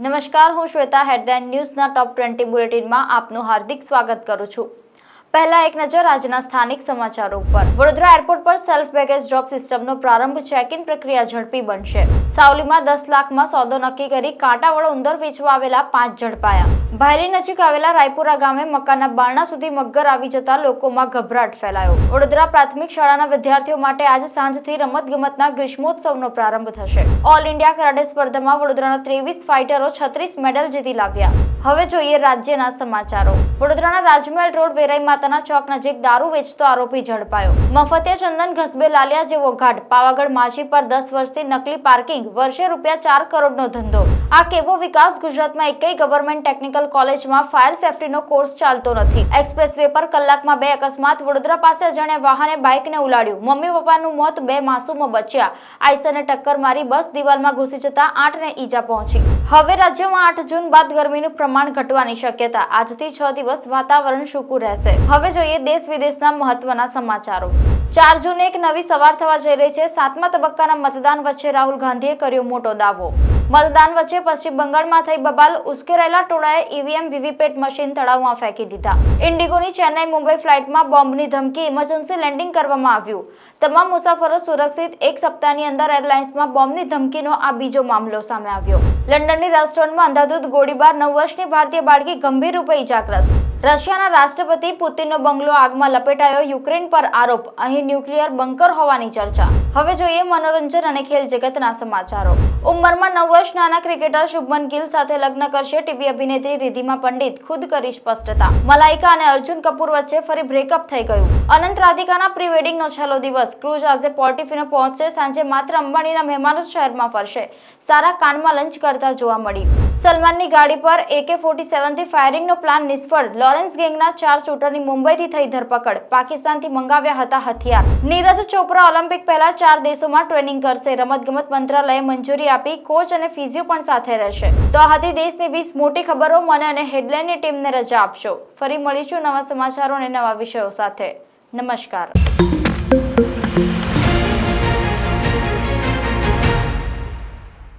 નમસ્કાર હું શ્વેતા હેડલાઇન ન્યૂઝના ટોપ ટ્વેન્ટી બુલેટિનમાં આપનું હાર્દિક સ્વાગત કરું છું. પહેલા એક નજર આજના સ્થાનિક સમાચારો ઉપર. વડોદરા એરપોર્ટ પર સેલ્ફ બેગેજ ડ્રોપ સિસ્ટમનો પ્રારંભ ચેક ઇન પ્રક્રિયા ઝડપી બનશે. સાવલીમાં દસ લાખમાં સોદો નક્કી કરી કાંટાવાળો ઉંદર વેચવા આવેલા પાંચ ઝડપાયા. ભાયલી નજીક આવેલા રાયપુરા ગામે મકાનના બારણા સુધી મગર આવી જતા લોકોમાં ગભરાટ ફેલાયો. વડોદરા પ્રાથમિક શાળાના વિદ્યાર્થીઓ માટે આજ સાંજથી રમતગમતના ગ્રીષ્મોત્સવનો પ્રારંભ થશે. ઓલ ઇન્ડિયા કરાટે સ્પર્ધામાં વડોદરાના ત્રેવીસ ફાઇટરો છત્રીસ મેડલ જીતી લાવ્યા. હવે જોઈએ રાજ્યના સમાચારો. વડોદરાના રાજમહેલ રોડ વેરાઈ માતાના ચોક નજીક દારૂ વેચતો આરોપી ઝડપાયો. મફતે ચંદન ઘસબે લાલિયા જેવો ઘાટ. પાવાગઢ માછી પર દસ વર્ષથી નકલી પાર્કિંગ, વર્ષે રૂપિયા ચાર કરોડનો ધંધો. આ કેવો વિકાસ? ગુજરાતમાં એકેય ગવર્મેન્ટ ટેકનિકલ કોલેજમાં ફાયર સેફટીનો કોર્સ ચાલતો નથી. એક્સપ્રેસ વે પર કલાકમાં બે અકસ્માત. વડોદરા પાસે અજાણ્યા વાહને બાઇકને ઉલાડ્યું. મમ્મી પપ્પાનું મોત, બે માસૂમો બચ્યા. આઈસને ટક્કર મારી બસ દિવાલમાં ઘૂસી જતા આઠને ઈજા પહોંચી. હવે રાજ્યમાં આઠ જૂન બાદ ગરમીનું પ્રમાણ ઘટવાની શક્યતા. આજથી છ દિવસ વાતાવરણ સૂકું રહેશે. હવે જોઈએ દેશ વિદેશના મહત્વના સમાચારો. ચાર જૂને એક નવી સવાર થવા જઈ રહી છે. સાતમા તબક્કાના મતદાન વચ્ચે રાહુલ ગાંધીએ કર્યો મોટો દાવો. મતદાન વચ્ચે પશ્ચિમ બંગાળમાં થઈ બબાલ. ઉશ્કેરાયેલા ટોળાએ ઈવીએમ વીવીપેટ મશીન તળાવમાં ફેંકી દીધા. ઇન્ડિગોની ચેન્નાઈ મુંબઈ ફ્લાઇટમાં બોમ્બની ધમકી, ઇમરજન્સી લેન્ડિંગ કરવામાં આવ્યું. તમામ મુસાફરો સુરક્ષિત. એક સપ્તાહની અંદર એરલાઇન્સમાં બોમ્બની ધમકીનો આ બીજો મામલો સામે આવ્યો. લંડનની રેસ્ટોરન્ટમાં અંધાધૂંધ ગોળીબાર નવ વર્ષની ભારતીય બાળકી ગંભીર રૂપે ઇજાગ્રસ્ત. રશિયાના રાષ્ટ્રપતિ પુતિનનો બંગલો આગમાં લપેટાયો યુક્રેન પર આરોપ. અહીં ન્યુક્લિયર બંકર હોવાની ચર્ચા. હવે જોઈએ મનોરંજન અને ખેલ જગતના સમાચારો. ઉંમરમાં નવ વર્ષ નાના ક્રિકેટર શુભમન ગિલ સાથે લગ્ન કરશે ટીવી અભિનેત્રી રિધિમા પંડિત. ખુદ કરી સ્પષ્ટતા. મલાઇકા અને અર્જુન કપૂર વચ્ચે ફરી બ્રેકઅપ થઈ ગયું. અનંત રાધિકાના પ્રી વેડિંગનો છેલ્લો દિવસ. ક્રુઝ આજે પોર્ટિફિનો પહોંચશે. સાંજે માત્ર અંબાણીના મહેમાનો શહેરમાં ફરશે. સારા કાનમાં લંચ કરતા જોવા મળી સલમાનની ગાડી પર એકે ફોર્ટી સેવનથી ફાયરિંગનો પ્લાન નિષ્ફળ. લોરેન્સ ગેંગના ચાર શૂટરની મુંબઈથી થઈ ધરપકડ. પાકિસ્તાનથી મંગાવ્યા હતા હથિયાર. નીરજ ચોપરા ઓલિમ્પિક પહેલા ચાર દેશોમાં ટ્રેનિંગ કરશે. રમતગમત મંત્રાલયે મંજૂરી આપી. કોચ અને ફિઝિયો પણ સાથે રહેશે. તો આ હતી દેશની વીસ મોટી ખબરો મને અને હેડલાઇનની ટીમને રજા આપશો. ફરી મળીશું નવા સમાચારો અને નવા વિષયો સાથે. નમસ્કાર.